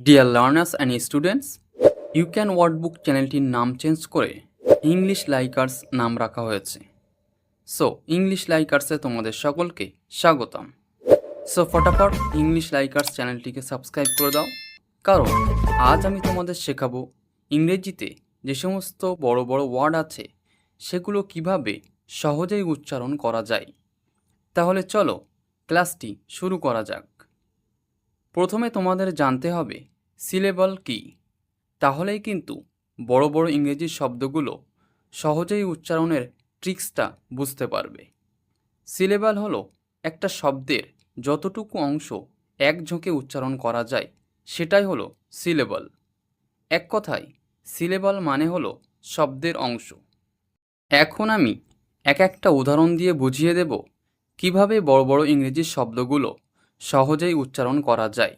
Dear learners and students you can Wordbook চ্যানেলটির নাম change করে ইংলিশ লাইকার্স নাম রাখা হয়েছে। সো ইংলিশ লাইকার্সে তোমাদের সকলকে স্বাগতম। সো ফটাফট ইংলিশ লাইকার্স চ্যানেলটিকে সাবস্ক্রাইব করে দাও। কারণ আজ আমি তোমাদের শেখাবো ইংরেজিতে যে সমস্ত বড় বড় ওয়ার্ড আছে, সেগুলো কীভাবে সহজেই উচ্চারণ করা যায়। তাহলে চলো ক্লাসটি শুরু করা যাক। প্রথমে তোমাদের জানতে হবে সিলেবল কি? তাহলেই কিন্তু বড় বড় ইংরেজি শব্দগুলো সহজেই উচ্চারণের ট্রিক্সটা বুঝতে পারবে। সিলেবাল হলো একটা শব্দের যতটুকু অংশ এক ঝোঁকে উচ্চারণ করা যায়, সেটাই হলো সিলেবল এক কথায় সিলেবল মানে হলো শব্দের অংশ। এখন আমি এক একটা উদাহরণ দিয়ে বুঝিয়ে দেব, কীভাবে বড় বড় ইংরেজি শব্দগুলো সহজেই উচ্চারণ করা যায়।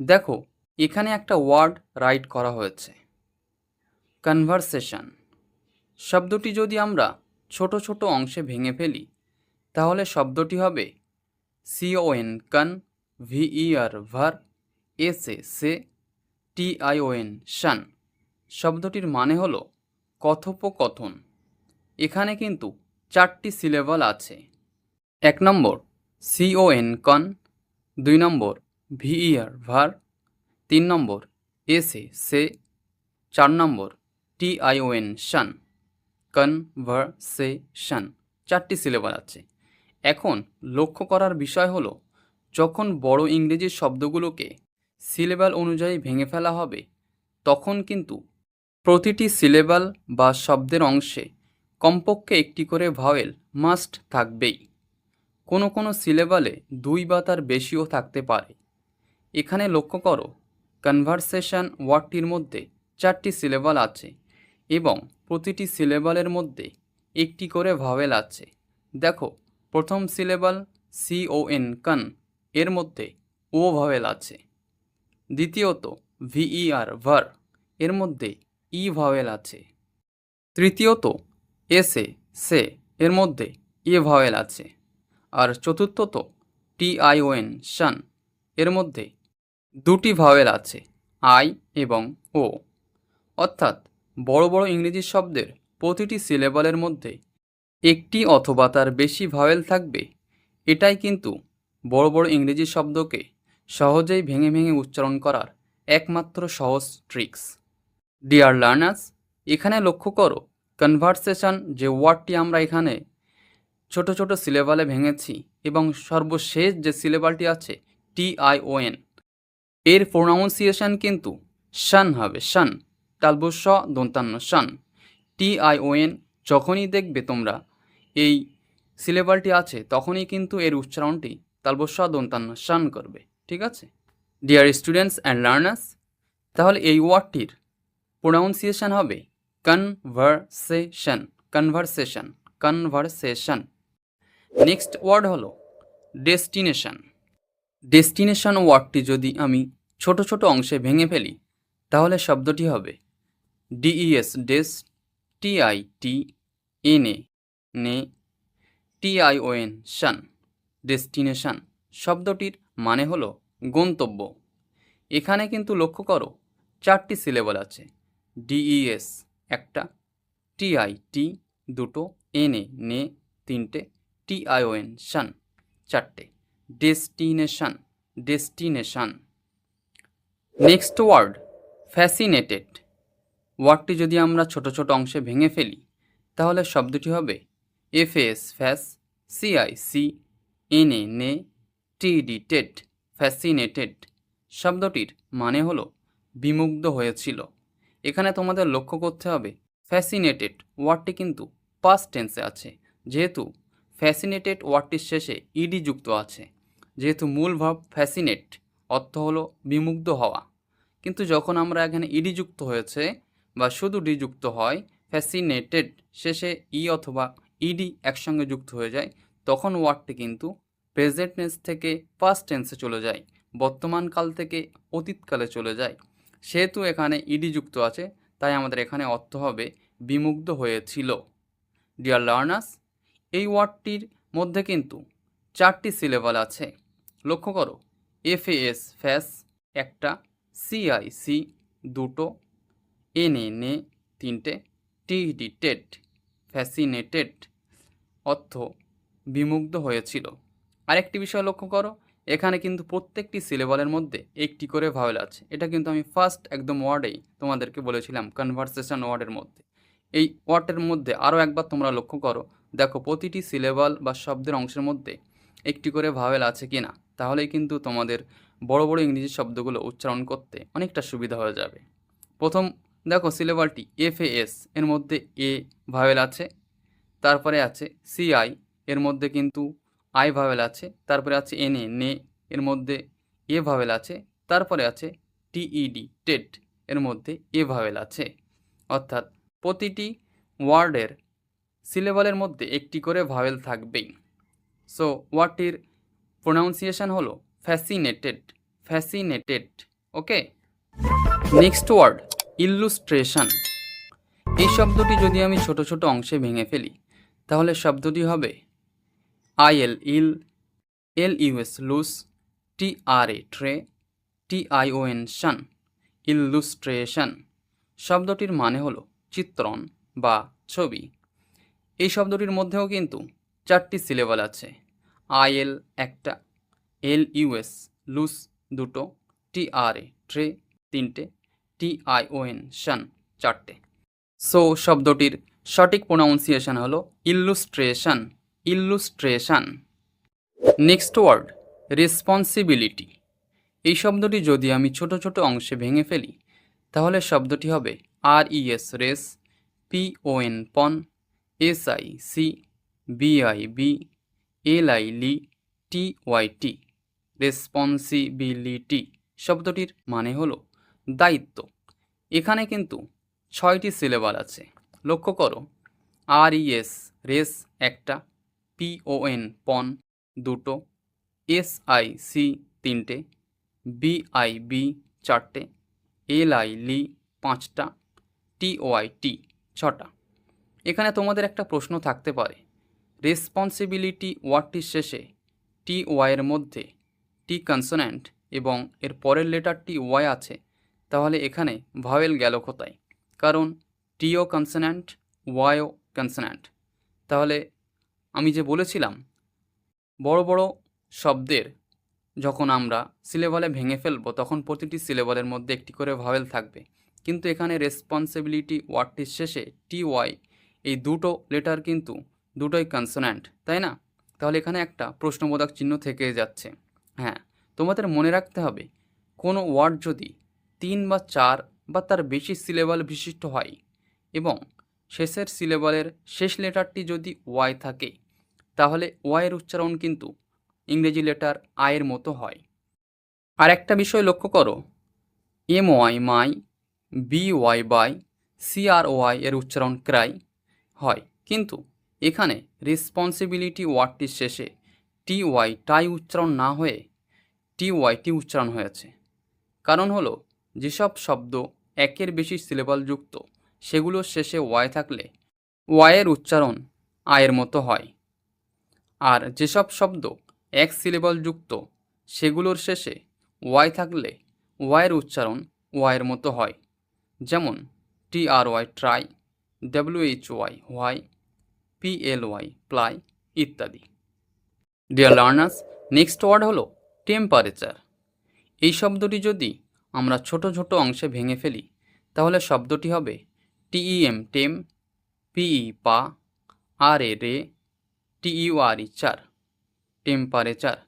দেখো, এখানে একটা ওয়ার্ড রাইট করা হয়েছে। কনভারসেশন। শব্দটি যদি আমরা ছোট ছোট অংশে ভেঙে ফেলি, তাহলে শব্দটি হবে সিওএন কন ভিইআর ভার এস এ সে টিআইওএন শান শব্দটির মানে হল কথোপকথন। এখানে কিন্তু চারটি সিলেবল আছে। এক নম্বর সিওএন কন দুই নম্বর ভিইআর ভার তিন নম্বর এসে সে চার নম্বর T I O N shun conversation চারটি সিলেবাল আছে। এখন লক্ষ্য করার বিষয় হলো, যখন বড় ইংরেজি শব্দগুলোকে সিলেবাল অনুযায়ী ভেঙে ফেলা হবে, তখন কিন্তু প্রতিটি সিলেবাল বা শব্দের অংশে কমপক্ষে একটি করে ভাওয়েল মাস্ট থাকবেই। কোনো কোনো সিলেবালে দুই বা তার বেশিও থাকতে পারে। এখানে লক্ষ্য করো কনভারসেশন ওয়ার্ডটির মধ্যে চারটি সিলেবাল আছে এবং প্রতিটি সিলেবালের মধ্যে একটি করে ভাওয়েল আছে। দেখো, প্রথম সিলেবাল সি ও এন কন এর মধ্যে ও ভাওয়েল আছে। দ্বিতীয়ত ভিইআর ভার এর মধ্যে ই ভাওয়েল আছে। তৃতীয়ত এসে সে, এর মধ্যে এ ভাওয়েল আছে। আর চতুর্থত টিআইওএন শান। এর মধ্যে দুটি ভাওয়েল আছে, আই এবং ও। অর্থাৎ বড় বড় ইংরেজি শব্দের প্রতিটি সিলেবলের মধ্যে একটি অথবা তার বেশি ভাওয়েল থাকবে, এটাই কিন্তু বড় বড় ইংরেজি শব্দকে সহজেই ভেঙে ভেঙে উচ্চারণ করার একমাত্র সহজ ট্রিক্স ডিয়ার লার্নার্স এখানে লক্ষ্য করো কনভারসেশন যে ওয়ার্ডটি আমরা এখানে ছোট ছোট সিলেবালে ভেঙেছি এবং সর্বশেষ যে সিলেবালটি আছে টিআইওএন এর প্রোনাউন্সিয়েশন কিন্তু শান হবে, শান। তালবস্য দন্তান্ন, শান। টিআইওএন যখনই দেখবে তোমরা এই সিলেবালটি আছে, তখনই কিন্তু এর উচ্চারণটি তালবস্য দন্তান্ন, শান করবে, ঠিক আছে? ডিয়ার স্টুডেন্টস অ্যান্ড লার্নার্স তাহলে এই ওয়ার্ডটির প্রোনাউন্সিয়েশন হবে conversation conversation conversation next word হলো ডেস্টিনেশন ডেস্টিনেশন ওয়ার্ডটি যদি আমি ছোট ছোট অংশে ভেঙে ফেলি, তাহলে শব্দটি হবে D E S des T I ti N A ne T I O N shun destination শব্দটির মানে হলো গন্তব্য। এখানে কিন্তু লক্ষ্য করো, চারটি সিলেবল আছে ডিইএস একটা টিআই টি দুটো এন এ নে, তিনটে T I O N shun, চারটে। Destination destination. Next word, fascinated. ওয়ার্ডটি যদি আমরা ছোট ছোট অংশে ভেঙে ফেলি, তাহলে শব্দটি হবে F S fas C I C N A ne T D fascinated. শব্দটির মানে হলো বিমুগ্ধ হয়েছিল। এখানে তোমাদের লক্ষ্য করতে হবে, ফ্যাসিনেটেড ওয়ার্ডটি কিন্তু পাস্ট টেন্সে আছে। যেহেতু ফ্যাসিনেটেড ওয়ার্ডটির শেষে ইডি যুক্ত আছে। যেহেতু মূল ভাব ফ্যাসিনেট অর্থ হলো বিমুগ্ধ হওয়া। কিন্তু যখন আমরা এখানে ইডি যুক্ত হয়েছে বা শুধু ডি যুক্ত হয় ফ্যাসিনেটেড শেষে ই অথবা ইডি একসঙ্গে যুক্ত হয়ে যায়, তখন ওয়ার্ডটি কিন্তু প্রেজেন্ট টেন্স থেকে পাস্ট টেন্সে চলে যায়, বর্তমান কাল থেকে অতীতকালে চলে যায়। সেহেতু এখানে ইডি যুক্ত আছে, তাই আমাদের এখানে অর্থ হবে বিমুগ্ধ হয়েছিল। ডিয়ার লার্নার্স এই ওয়ার্ডটির মধ্যে কিন্তু চারটি সিলেবাল আছে। লক্ষ্য করো এফ এস ফ্যাস, একটা, সিআইসি, দুটো এন এন এ তিনটে টিডি টেট ফ্যাসিনেটেড অর্থ বিমুগ্ধ হয়েছিল। আরেকটি বিষয় লক্ষ্য করো, এখানে কিন্তু প্রত্যেকটি সিলেবালের মধ্যে একটি করে ভাওয়েল আছে। এটা কিন্তু আমি ফার্স্ট একদম ওয়ার্ডেই তোমাদেরকে বলেছিলাম কনভারসেশন ওয়ার্ডের মধ্যে। এই ওয়ার্ডের মধ্যে আরও একবার তোমরা লক্ষ্য করো দেখো, প্রতিটি সিলেবাল বা শব্দের অংশের মধ্যে একটি করে ভাওয়েল আছে কি না তাহলেই কিন্তু তোমাদের বড় বড় ইংরেজি শব্দগুলো উচ্চারণ করতে অনেকটা সুবিধা হয়ে যাবে। প্রথম, দেখো সিলেবালটি এফ এস এর মধ্যে এ ভাওয়েল আছে, তারপরে আছে সিআই এর মধ্যে কিন্তু আই ভাওয়েল আছে, তারপরে আছে এনএ নে এর মধ্যে এ ভাওয়েল আছে, তারপরে আছে টিইডি টেট এর মধ্যে এ ভাওয়েল আছে। অর্থাৎ প্রতিটি ওয়ার্ডের সিলেবালের মধ্যে একটি করে ভাওয়েল থাকবেই। সো ওয়ার্ডটির প্রোনাউন্সিয়েশন হলো? Fascinated fascinated okay next word illustration এই শব্দটি যদি আমি ছোট ছোট অংশে ভেঙে ফেলি, তাহলে শব্দটি হবে I L ill L U S lus T R A tre T I O N shun illustration শব্দটির মানে হলো চিত্রণ বা ছবি। এই শব্দটির মধ্যেও কিন্তু চারটি সিলেবাল আছে। আই এল একটা, এল ইউএস লুস দুটো, টি আর এ, ট্রে তিনটে, টি আই ও এন, শান চারটে। সো শব্দটির সঠিক প্রোনাউন্সিয়েশন হলো illustration illustration next word, responsibility. এই শব্দটি যদি আমি ছোট ছোট অংশে ভেঙে ফেলি, তাহলে শব্দটি হবে R E S res N pon S I C B I B L I li, T Y, T, responsibility শব্দটির মানে হলো দায়িত্ব। এখানে কিন্তু ছয়টি সিলেবাল আছে। লক্ষ্য করো আর ইএস রেস একটা, পি ও এন, পন দুটো এস আই সি তিনটে বি আই বি চারটে এল আই লি পাঁচটা, টি ও আই টি ছটা। এখানে তোমাদের একটা প্রশ্ন থাকতে পারে। রেসপন্সিবিলিটি ওয়ার্ডটির শেষে? টি ওয়াইয়ের মধ্যে। টি কনসোন্যান্ট এবং এর পরের লেটারটি ওয়াই আছে। তাহলে এখানে ভাওয়েল গেল কোথায়? কারণ টিও কনসোন্যান্ট ওয়াইও কনসোন্যান্ট তাহলে আমি যে বলেছিলাম, বড় বড় শব্দের যখন আমরা সিলেবালে ভেঙে ফেলব, তখন প্রতিটি সিলেবালের মধ্যে একটি করে ভাওয়েল থাকবে। কিন্তু এখানে রেসপন্সিবিলিটি ওয়ার্ডটির শেষে টি ওয়াই এই দুটো লেটার কিন্তু দুটোই কনসোন্যান্ট তাই না? তাহলে এখানে একটা প্রশ্নবোধক চিহ্ন থেকে যাচ্ছে। হ্যাঁ তোমাদের মনে রাখতে হবে, কোনো ওয়ার্ড যদি তিন বা চার বা তার বেশি সিলেবাল বিশিষ্ট হয় এবং শেষের সিলেবালের শেষ লেটারটি যদি ওয়াই থাকে, তাহলে ওয়াইয়ের উচ্চারণ কিন্তু ইংরেজি লেটার আয়ের মতো হয়। আর একটা বিষয় লক্ষ্য করো M Y my B Y by C R Y এর উচ্চারণ ক্রাই। হয়। কিন্তু এখানে রেসপন্সিবিলিটি ওয়ার্ডটির শেষে টি ওয়াই টাই উচ্চারণ না হয়ে টি ওয়াইটি উচ্চারণ হয়েছে। কারণ হলো, যেসব শব্দ একের বেশি সিলেবাল যুক্ত সেগুলোর শেষে ওয়াই থাকলে ওয়াইয়ের উচ্চারণ আয়ের মতো হয়। আর যেসব শব্দ এক সিলেবাল যুক্ত, সেগুলোর শেষে ওয়াই থাকলে ওয়াইয়ের উচ্চারণ ওয়াইয়ের মতো হয়। যেমন, T R Y try W H Y why ply ইত্যাদি। ডিয়ার লার্নার্স নেক্সট ওয়ার্ড হলো টেম্পারেচার এই শব্দটি যদি আমরা ছোট ছোট অংশে ভেঙে ফেলি, তাহলে শব্দটি হবে টিইএম টেম পিই পা আর এ রে টিইউ আর ই চার টেম্পারেচার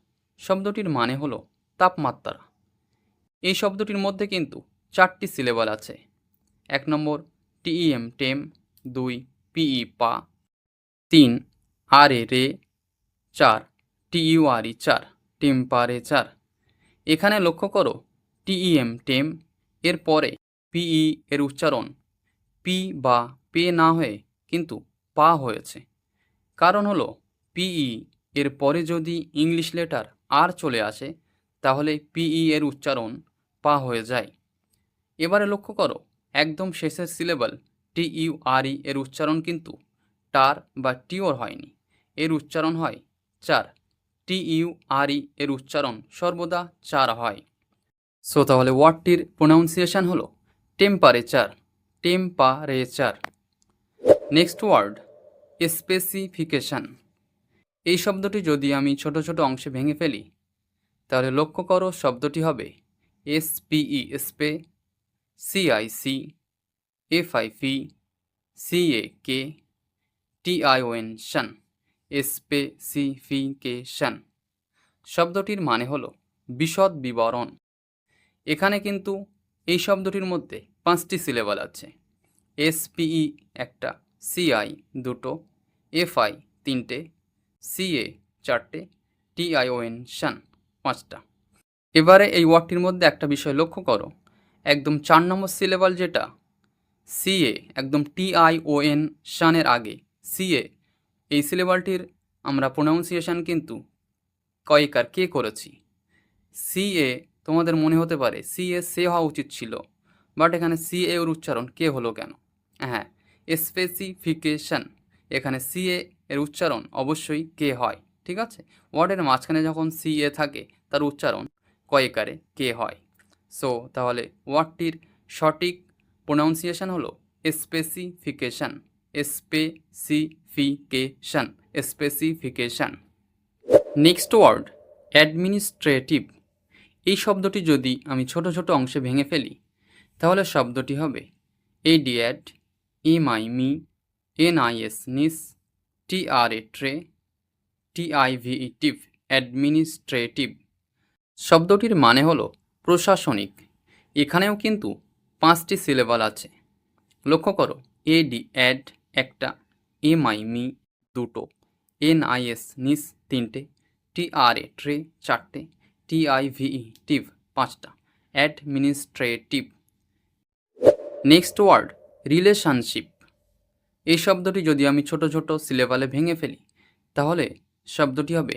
শব্দটির মানে হলো তাপমাত্রা। এই শব্দটির মধ্যে কিন্তু চারটি সিলেবাল আছে। এক নম্বর টিইএম টেম দুই পিই পা। তিন, আর, এ, রে, চার টিইউ আর, ই, চার এখানে লক্ষ্য করো টিইএম টেম, এর পরে পিই এর উচ্চারণ। পি বা পে না হয়ে কিন্তু পা হয়েছে। কারণ হলো পিই এর পরে যদি ইংলিশ লেটার আর চলে আসে, তাহলে পিই এর উচ্চারণ পা হয়ে যায়। এবারে লক্ষ্য করো, একদম শেষের সিলেবল টি ইউ আর এর উচ্চারণ কিন্তু টার বা টিওর হয়নি। এর উচ্চারণ হয় চার। টি ইউ আর এর উচ্চারণ সর্বদা চার হয়। সো তাহলে ওয়ার্ডটির প্রোনাউন্সিয়েশন হলো temperature temperature next word specification এই শব্দটি যদি আমি ছোট ছোট অংশে ভেঙে ফেলি, তাহলে লক্ষ্য করো শব্দটি হবে S P E spe C I C F I P C A K T I O N shun specification শব্দটির মানে হলো বিশদ বিবরণ। এখানে কিন্তু এই শব্দটির মধ্যে পাঁচটি সিলেবাল আছে। এসপিই একটা সিআই দুটো এফআই তিনটে সিএ চারটে টিআইওএন শান পাঁচটা। এবারে এই ওয়ার্ডটির মধ্যে একটা বিষয় লক্ষ্য করো। একদম চার নম্বর সিলেবাল যেটা সিএ একদম টিআইওএন শানের আগে। সিএ এই সিলেবালটির আমরা প্রোনাউন্সিয়েশন কিন্তু কয়েকার কে করেছি। সিএ তোমাদের মনে হতে পারে সিএ সে হওয়া উচিত ছিল বাট এখানে সিএ এর উচ্চারণ কে হলো কেন? হ্যাঁ স্পেসিফিকেশন এখানে সিএ এর উচ্চারণ অবশ্যই কে হয়, ঠিক আছে? ওয়ার্ডের মাঝখানে যখন সিএ থাকে, তার উচ্চারণ কয়েকারে কে হয়। সো তাহলে ওয়ার্ডটির সঠিক প্রোনাউন্সিয়েশন হলো specification specification specification next word administrative এই শব্দটি যদি আমি ছোট ছোট অংশে ভেঙে ফেলি, তাহলে শব্দটি হবে A D ad M I mi N I S nis T R A tre T I V E tive administrative শব্দটির মানে হলো প্রশাসনিক। এখানেও কিন্তু পাঁচটি সিলেবাল আছে। লক্ষ্য করো এডি অ্যাড একটা এম আই মি দুটো এন আই এস নিস, তিনটে টি আর এ ট্রে চারটে টি আই ভিই টিভ, পাঁচটা অ্যাডমিনিস্ট্রেটিভ নেক্সট ওয়ার্ড রিলেশনশিপ এই শব্দটি যদি আমি ছোট ছোট সিলেবালে ভেঙে ফেলি, তাহলে শব্দটি হবে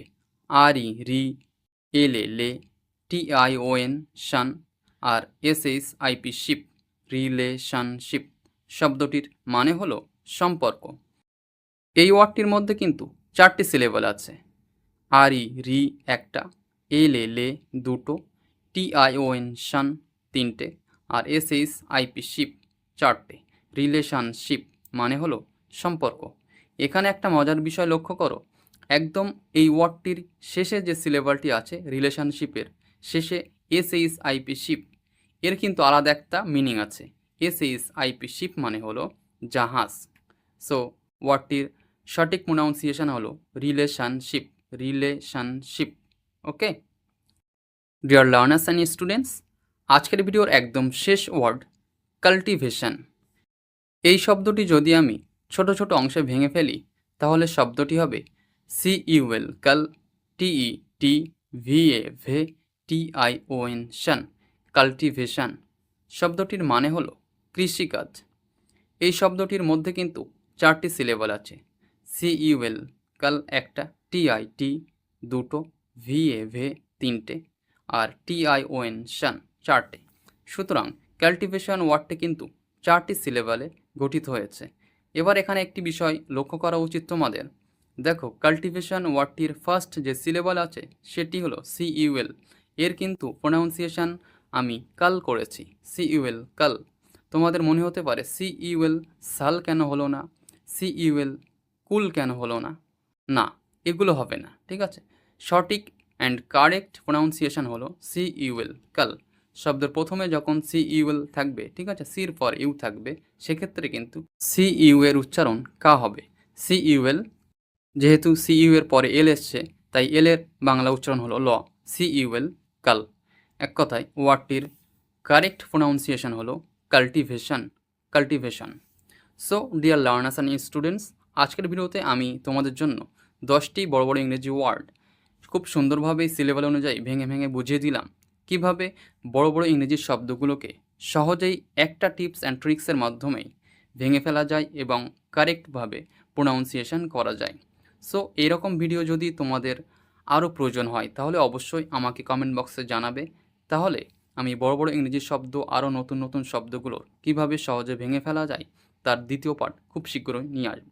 R E re L A lay T I O N shun R S S I P ship relationship শব্দটির মানে হলো সম্পর্ক। এই ওয়ার্ডটির মধ্যে কিন্তু চারটি সিলেবল আছে। আর ই রি একটা, এল এ লে দুটো টি আই ও এন শান তিনটে, R S S I P, ship চারটে। রিলেশনশিপ মানে হলো সম্পর্ক। এখানে একটা মজার বিষয় লক্ষ্য করো। একদম এই ওয়ার্ডটির শেষে যে সিলেবলটি আছে রিলেশনশিপের শেষে এস এইস আইপি, শিপ এর কিন্তু আলাদা একটা মিনিং আছে। এস এইস আইপি শিপ মানে হলো জাহাজ। সো ওয়ার্ডটির সঠিক প্রোনাউন্সিয়েশন হলো relationship relationship okay dear learners and students আজকের ভিডিওর একদম শেষ ওয়ার্ড কাল্টিভেশন এই শব্দটি যদি আমি ছোট ছোট অংশে ভেঙে ফেলি, তাহলে শব্দটি হবে C U L cul T E ti V A ve T I O shun cultivation শব্দটির মানে হলো কৃষিকাজ। এই শব্দটির মধ্যে কিন্তু চারটি সিলেবল আছে। সিইউএল কাল একটা টি আই টি দুটো ভি এ ভে তিনটে, আর টি আই ও শান চারটে। সুতরাং কাল্টিভেশন ওয়ার্ডটি কিন্তু চারটি সিলেবালে গঠিত হয়েছে। এবার এখানে একটি বিষয় লক্ষ্য করা উচিত তোমাদের। দেখো কাল্টিভেশন ওয়ার্ডটির ফার্স্ট যে সিলেবাল আছে, সেটি হলো সিইউএল এর কিন্তু প্রোনাউন্সিয়েশন আমি, কাল করেছি। সি ইউএল কাল। তোমাদের মনে হতে পারে, সি ইউএল সাল কেন হলো না? সি ইউএল কুল কেন হলো না? না, এগুলো হবে না, ঠিক আছে? সঠিক অ্যান্ড কারেক্ট প্রোনাউন্সিয়েশন হলো সি ইউএল কাল। শব্দের প্রথমে যখন সি ইউএল থাকবে, ঠিক আছে? সির পর ইউ থাকবে, সেক্ষেত্রে কিন্তু সি ইউ এর উচ্চারণ কা হবে। সি ইউএল যেহেতু সি ইউ এর পরে এল এসছে, তাই এল এর বাংলা উচ্চারণ হলো ল। C U L cul. এক কথায়, ওয়ার্ডটির কারেক্ট প্রোনাউন্সিয়েশন হলো cultivation cultivation so dear learners and students আজকের ভিডিওতে আমি তোমাদের জন্য দশটি বড় বড় ইংরেজি ওয়ার্ড খুব সুন্দরভাবে সিলেবাল অনুযায়ী ভেঙে ভেঙে বুঝিয়ে দিলাম। কীভাবে বড় বড় ইংরেজি শব্দগুলোকে সহজেই একটা টিপস অ্যান্ড ট্রিক্সের মাধ্যমেই ভেঙে ফেলা যায় এবং কারেক্টভাবে প্রোনাউন্সিয়েশন করা যায়। সো এরকম ভিডিও যদি তোমাদের আরও প্রয়োজন হয়, তাহলে অবশ্যই আমাকে কমেন্ট বক্সে জানাবে। তাহলে আমি বড় বড় ইংরেজি শব্দ আরও নতুন নতুন শব্দগুলোর কীভাবে সহজে ভেঙে ফেলা যায় তার দ্বিতীয় পার্ট খুব শীঘ্রই নিয়ে আসব।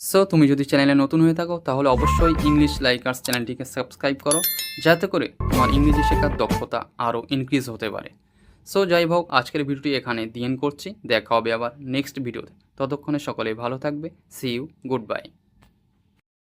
সো তুমি যদি চ্যানেলে নতুন হয়ে থাকো, তাহলে অবশ্যই ইংলিশ লাইকার্স চ্যানেলটিকে সাবস্ক্রাইব করো, যাতে করে তোমার ইংরেজি শেখার দক্ষতা আরও ইনক্রিজ হতে পারে। সো যাই হোক, আজকের ভিডিওটি এখানে দিয়েন করছি। দেখা হবে আবার নেক্সট ভিডিওতে ততক্ষণে সকলে ভালো থাকবে। C you good bye